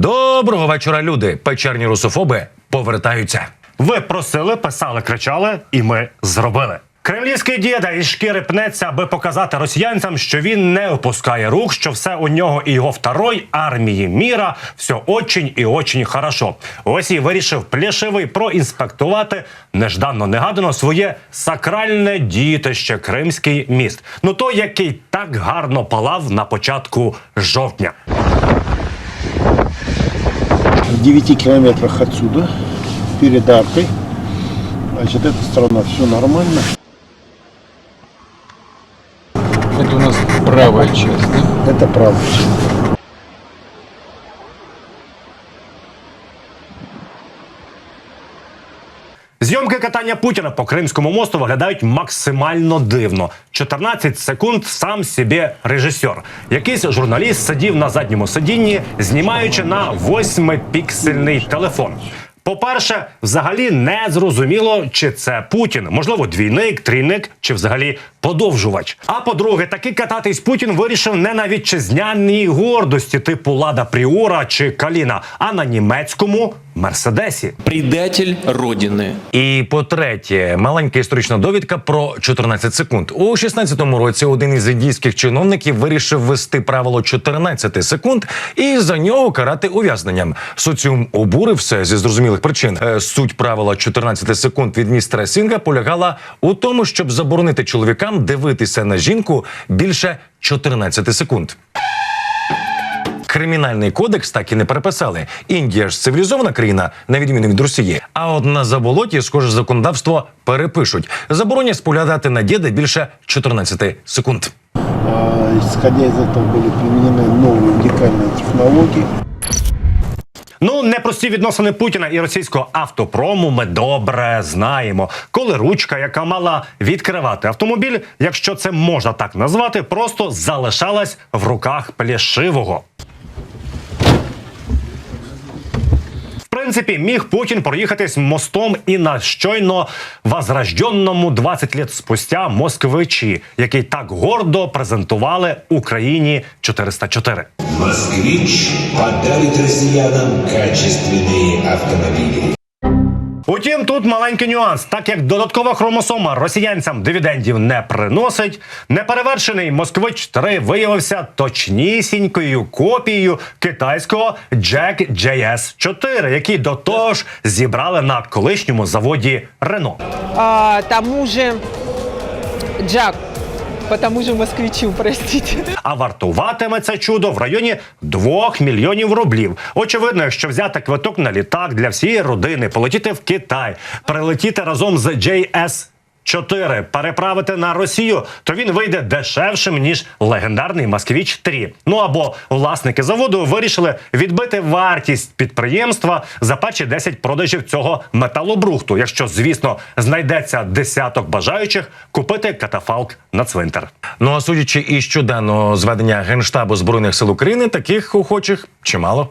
Доброго вечора, люди. Печерні русофоби повертаються. Ви просили, писали, кричали, і ми зробили. Кремлівський діда із шкіри пнеться, аби показати росіянцям, що він не опускає рук, що все у нього і його второй армії міра все очень і очень хорошо. Ось і вирішив плішивий проінспектувати нежданно негадано своє сакральне дітище Кримський міст. Ну той, який так гарно палав на початку жовтня. В 9 километрах отсюда, перед аркой. Значит, эта сторона все нормально. Это у нас правая часть, да? Это правда. Зйомки катання Путіна по Кримському мосту виглядають максимально дивно. 14 секунд сам собі режисер. Якийсь журналіст сидів на задньому сидінні, знімаючи на восьмипіксельний телефон. По-перше, взагалі не зрозуміло, чи це Путін, можливо, двійник, трійник чи взагалі подовжувач. А по-друге, таки кататись Путін вирішив не на вітчизняній гордості, типу Лада Пріора чи Каліна, а на німецькому мерседесі. предатель Родины. І по-третє, маленька історична довідка про 14 секунд. У 16-му році один із індійських чиновників вирішив ввести правило 14 секунд і за нього карати ув'язненням. Соціум обурився зі зрозумілих причин. Е, Суть правила 14 секунд від містера Сінга полягала у тому, щоб заборонити чоловікам дивитися на жінку більше 14 секунд. Кримінальний кодекс так і не переписали. Індія ж цивілізована країна, на відміну від Росії. А от на заболоті, схоже, законодавство перепишуть. Заборонять споглядати на діда більше 14 секунд. А, исходя из этого были применены новые уникальные технологии. Ну, непрості відносини Путіна і російського автопрому ми добре знаємо. Коли ручка, яка мала відкривати автомобіль, якщо це можна так назвати, просто залишалась в руках плешивого. Принципі, міг Путін проїхатись мостом і на щойно возрожденному 20 літ спустя москвичі, який так гордо презентували Україні 404. «Москвич» подарить росіянам качественні автомобили. Утім, тут маленький нюанс, так як додаткова хромосома росіянцям дивідендів не приносить, неперевершений москвич 3 виявився точнісінькою копією китайського Jack JS 4, який до того ж зібрали на колишньому заводі Рено. а, тому же Джак, по тому же москвичу, простите. А вартуватиме це чудо в районі 2 мільйонів рублів. Очевидно, якщо взяти квиток на літак для всієї родини, полетіти в Китай, прилетіти разом з JS 4 переправити на Росію, то він вийде дешевшим ніж легендарний Москвіч 3 Ну або власники заводу вирішили відбити вартість підприємства за перші 10 продажів цього металобрухту, якщо звісно знайдеться десяток бажаючих купити катафалк на цвинтар. Ну а судячи із щоденного зведення Генштабу збройних сил України, таких охочих чимало.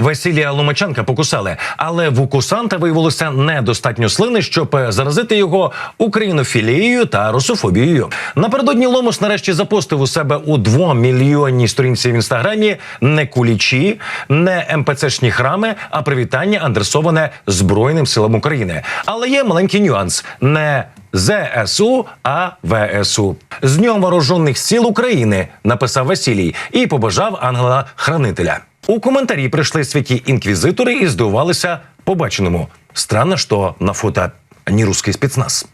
Василія Ломаченка покусали, але в укусанта виявилося недостатньо слини, щоб е, заразити його українофілією та русофобією. Напередодні Ломус нарешті запостив у себе у двомільйонній сторінці в інстаграмі не кулічі, не МПЦшні храми, а привітання адресоване Збройним силам України. Але є маленький нюанс: не ЗСУ, а ВСУ. З Днем Вооружених сил України написав Василій і побажав ангела-хранителя. У коментарі прийшли святі інквізитори і здивувалися побаченому. Странно, що на фото не русский спецназ.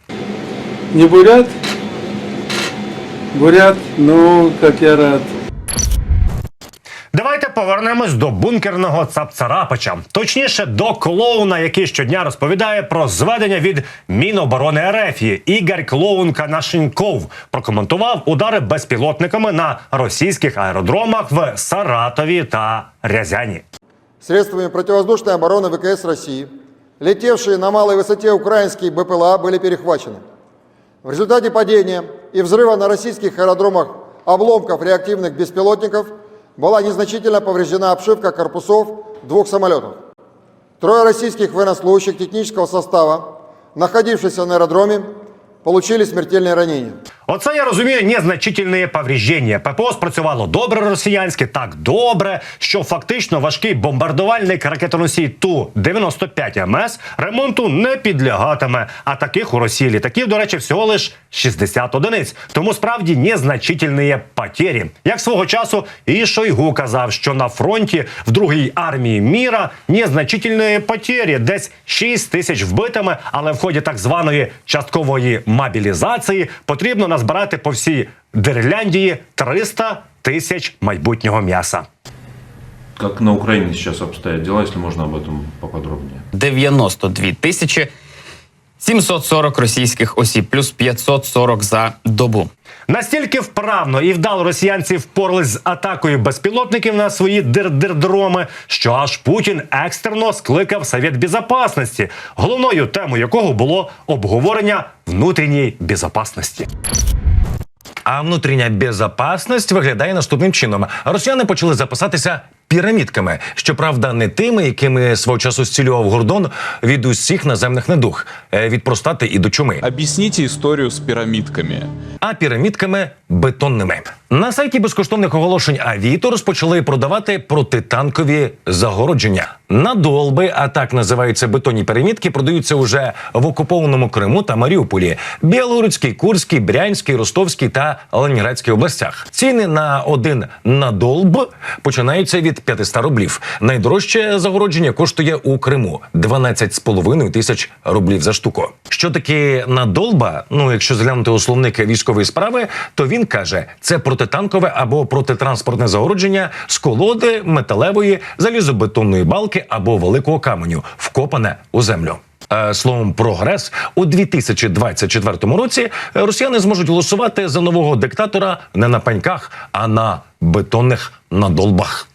Не бурят? Бурят? Ну, как я рад. Давайте повернемось до бункерного цапцарапича, точніше до клоуна, який щодня розповідає про зведення від Міноборони РФ. Ігор Клоун Канашенков прокоментував удари безпілотниками на російських аеродромах в Саратові та Рязані. Средствами противовоздушной обороны ВКС России летевшие на малой высоте украинские БПЛА были перехвачены. В результате падения и взрыва на российских аэродромах обломков реактивных беспилотников была незначительно повреждена обшивка корпусов двух самолетов. Трое российских военнослужащих технического состава, находившихся на аэродроме, получили смертельные ранения. Оце я розумію незначительні повреждення. ППО спрацювало добре росіянське, так добре, що фактично важкий бомбардувальник ракетоносій Ту-95 МС ремонту не підлягатиме. А таких у Росії літаків, до речі, всього лиш 60 одиниць. Тому справді незначительні потері. Як свого часу і Шойгу казав, що на фронті в другій армії міра незначительні потері, десь 6 тисяч вбитими, але в ході так званої часткової мобілізації потрібно назбирати по всій Дерляндії 300 тисяч майбутнього м'яса. Как на Украине сейчас обстоят дела, если можно об этом поподробнее? 92 тисячі 740 російських осіб, плюс 540 за добу. Настільки вправно і вдало росіянці впорались з атакою безпілотників на свої дир-дир-дроми, що аж Путін екстрено скликав Совет Безопасності, головною темою якого було обговорення внутрішньої безопасності. А внутрішня безопасність виглядає наступним чином: росіяни почали запасатися пірамідками, щоправда, не тими, якими свого часу зцілював Гордон від усіх наземних недуг, е, від простати і до чуми. Об'ясніть історію з пірамідками. а пірамідками бетонними. На сайті безкоштовних оголошень Авіто розпочали продавати протитанкові загородження. Надолби, а так називаються бетонні пірамідки, продаються уже в окупованому Криму та Маріуполі, Білгородській, Курській, Брянській, Ростовській та Ленінградській областях. Ціни на один надолб починаються від 500 рублів. Найдорожче загородження коштує у Криму 12,5 тисяч рублів за штуку. Що таке надолба? Ну, якщо зглянути у словник військової справи, то він каже, це протитанкове або протитранспортне загородження з колоди, металевої, залізобетонної балки або великого каменю, вкопане у землю. Е, Словом, прогрес у 2024 році росіяни зможуть голосувати за нового диктатора не на паньках, а на бетонних надолбах.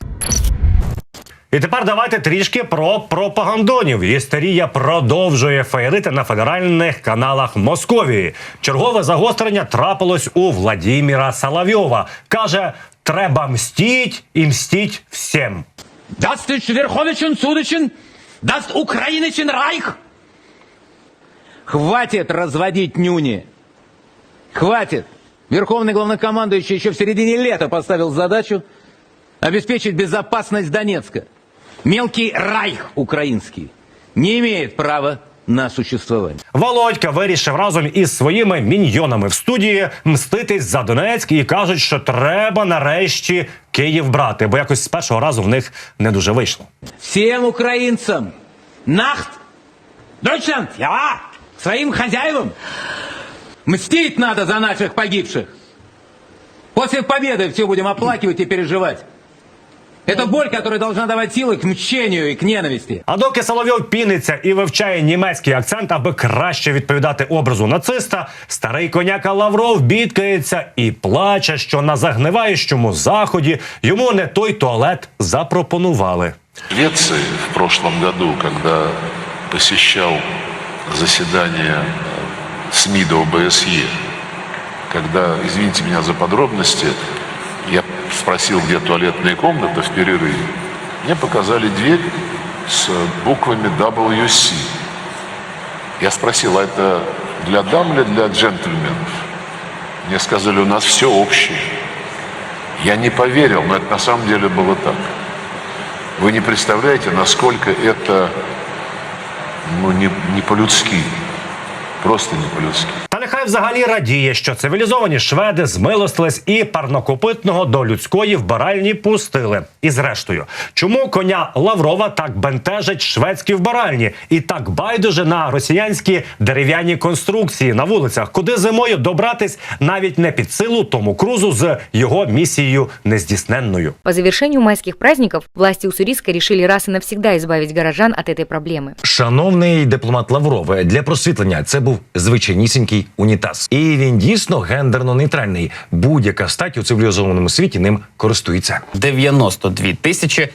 І тепер давайте трішки про пропагандонів. Істерія продовжує феєрити на федеральних каналах Московії. Чергове загострення трапилось у Владіміра Соловйова. Каже, треба мстіть і мстіть всім. Даст Верховичен, Судочен, даст Украиничен Райх. Хватит разводить нюни. Хватит. Верховный главнокомандующий еще в середине лета поставил задачу обеспечить безопасность Донецка. Мелкий Райх украинский не имеет права на существование. Володька вирішив разом із своїми міньйонами в студії мститись за Донецьк і кажуть, що треба нарешті Київ брати, бо якось з першого разу в них не дуже вийшло. Всем украинцам Нахт, Дойчланд, я, своим хозяевам мстить надо за наших погибших. После победы все будем оплакивать и переживать. Это боль, которая должна давать силы к мщению и к ненависти. А доки Соловйов піниться і вивчає німецький акцент, аби краще відповідати образу нациста, старий коняка Лавров бідкається і плаче, що на загниваючому заході йому не той туалет запропонували. В Швеции в прошлом году, когда посещал заседание э, СМИ до ОБСЕ, когда, извините меня за подробности, я спросил, где туалетная комната в перерыве, мне показали дверь с буквами WC. Я спросил, а это для дам или для джентльменов? Мне сказали, у нас все общее. Я не поверил, но это на самом деле было так. Вы не представляете, насколько это ну, не, не по-людски. Просто не по-людски. Нехай взагалі радіє, що цивілізовані шведи змилостились і парнокопитного до людської вбиральні пустили. І зрештою, чому коня Лаврова так бентежать шведські вбиральні і так байдуже на росіянські дерев'яні конструкції на вулицях, куди зимою добратись навіть не під силу тому крузу з його місією нездійсненною. По завершению майских праздников власти Уссурийска решили раз и навсегда избавить горожан от этой проблемы. Шановний дипломат Лавров, для просвітлення це був звичайнісінький унітаз, і він дійсно гендерно нейтральний. Будь-яка стать у цивілізованому світі ним користується. 92 тисячі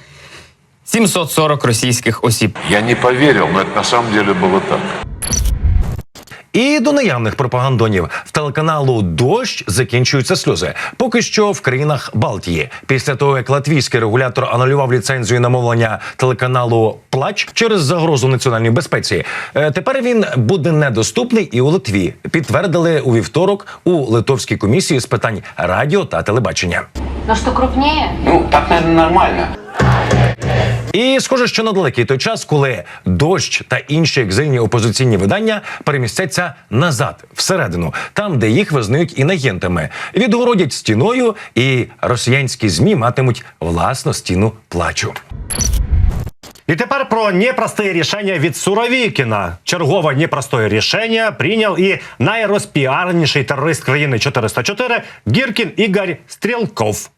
740 російських осіб. Я не повірив, але на самом деле було так. І до наявних пропагандонів в телеканалу Дощ закінчуються сльози. Поки що в країнах Балтії. Після того як латвійський регулятор анулював ліцензію на мовлення телеканалу Плач через загрозу національній безпеці. Е, Тепер він буде недоступний і у Литві. Підтвердили у вівторок у Литовській комісії з питань радіо та телебачення. Но что крупнее? Ну, так, наверное, нормально. І схоже, що на далекий той час, коли дощ та інші екзильні опозиційні видання перемістяться назад, всередину, там, де їх визнають інагентами, відгородять стіною, і росіянські змі матимуть власну стіну плачу. І тепер про непростые рішення від Суровікіна. Чергове непростое рішення прийняв і найрозпіарніший терорист країни 404 Гіркін Ігор Стрілков.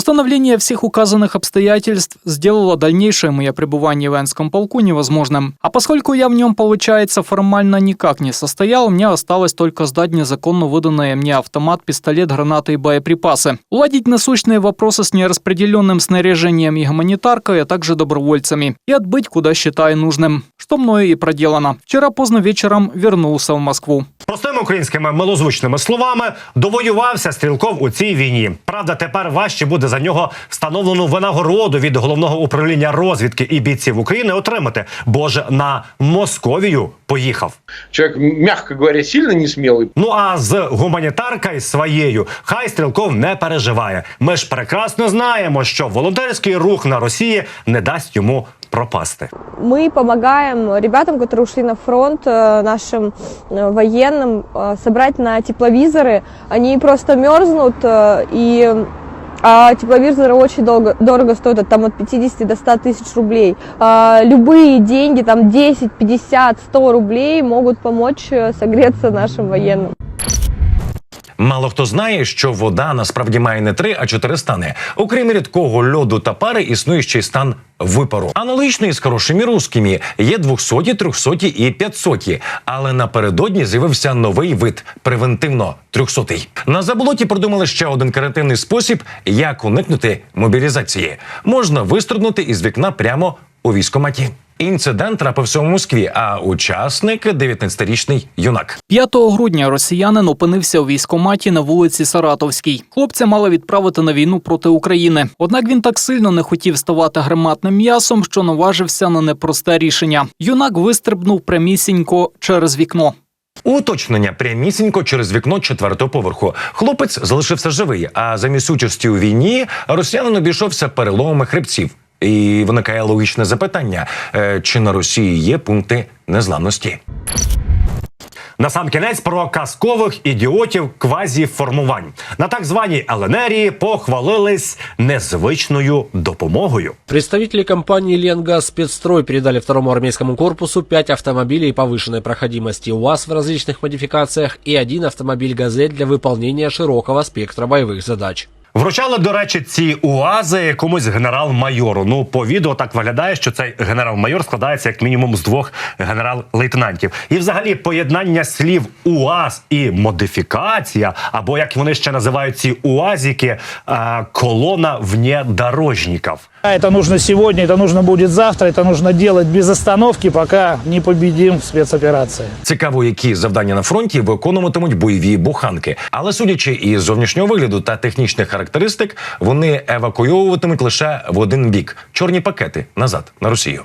Установление всех указанных обстоятельств сделало дальнейшее мое пребывание в Энском полку невозможным. А поскольку я в нем, получается, формально никак не состоял, мне осталось только сдать незаконно выданные мне автомат, пистолет, гранаты и боеприпасы. Уладить насущные вопросы с нераспределенным снаряжением и гуманитаркой, а также добровольцами. И отбыть, куда считаю нужным. Что мною и проделано. Вчера поздно вечером вернулся в Москву. Простими українськими милозвучними словами довоювався стрілков у цій війні. Правда, тепер важче буде за нього встановлену винагороду від головного управління розвідки і бійців України отримати, бо ж на Московію поїхав. Человек, мягко говоря, сильно не смелый. Ну а з гуманітаркою своєю хай стрілков не переживає. Ми ж прекрасно знаємо, що волонтерський рух на Росії не дасть йому пропасти. Мы помогаем ребятам, которые ушли на фронт, э, нашим э, военным, э, собрать на тепловизоры. Они просто мерзнут, э, и а тепловизоры очень долго, дорого стоят, это там от 50 до 100 тысяч рублей. А, любые деньги, там 10, 50, 100 рублей могут помочь э, согреться нашим военным. Мало хто знає, що вода насправді має не три, а чотири стани. Окрім рідкого льоду та пари, існує ще й стан випару. Аналогічно із хорошими русскими є 200, 300 і 500. Але напередодні з'явився новий вид превентивно 300. На заболоті придумали ще один карантинний спосіб, як уникнути мобілізації. Можна вистрибнути із вікна прямо у військкоматі. Інцидент трапився у Москві, а учасник 19-річний юнак. 5 грудня росіянин опинився у військкоматі на вулиці Саратовській. Хлопця мали відправити на війну проти України. Однак він так сильно не хотів ставати гарматним м'ясом, що наважився на непросте рішення. Юнак вистрибнув прямісінько через вікно. Уточнення прямісінько через вікно четвертого поверху. Хлопець залишився живий, а замість участі у війні росіянин обійшовся переломами хребців. І виникає логічне запитання: е, чи на Росії є пункти незламності? Насамкінець про казкових ідіотів квазіформувань. На так званій Еленерії похвалились незвичною допомогою. Представители компании «Ленгаз Спецстрой» передали второму армейскому корпусу 5 автомобилей повышенной проходимости УАЗ в различных модификациях и один автомобиль «Газель» для выполнения широкого спектра боевых задач. Вручали, до речі, ці уази комусь генерал-майору. Ну, по відео так виглядає, що цей генерал-майор складається як мінімум з двох генерал-лейтенантів. І взагалі поєднання слів УАЗ і модифікація, або як вони ще називають ці УАЗіки колона внедорожників. Это нужно сегодня, это нужно будет завтра, это нужно делать без остановки, пока не победим в спецоперации. Цікаво, які завдання на фронті виконуватимуть бойові буханки. Але судячи із зовнішнього вигляду та технічних характеристик, вони евакуйовуватимуть лише в один бік чорні пакети назад на Росію.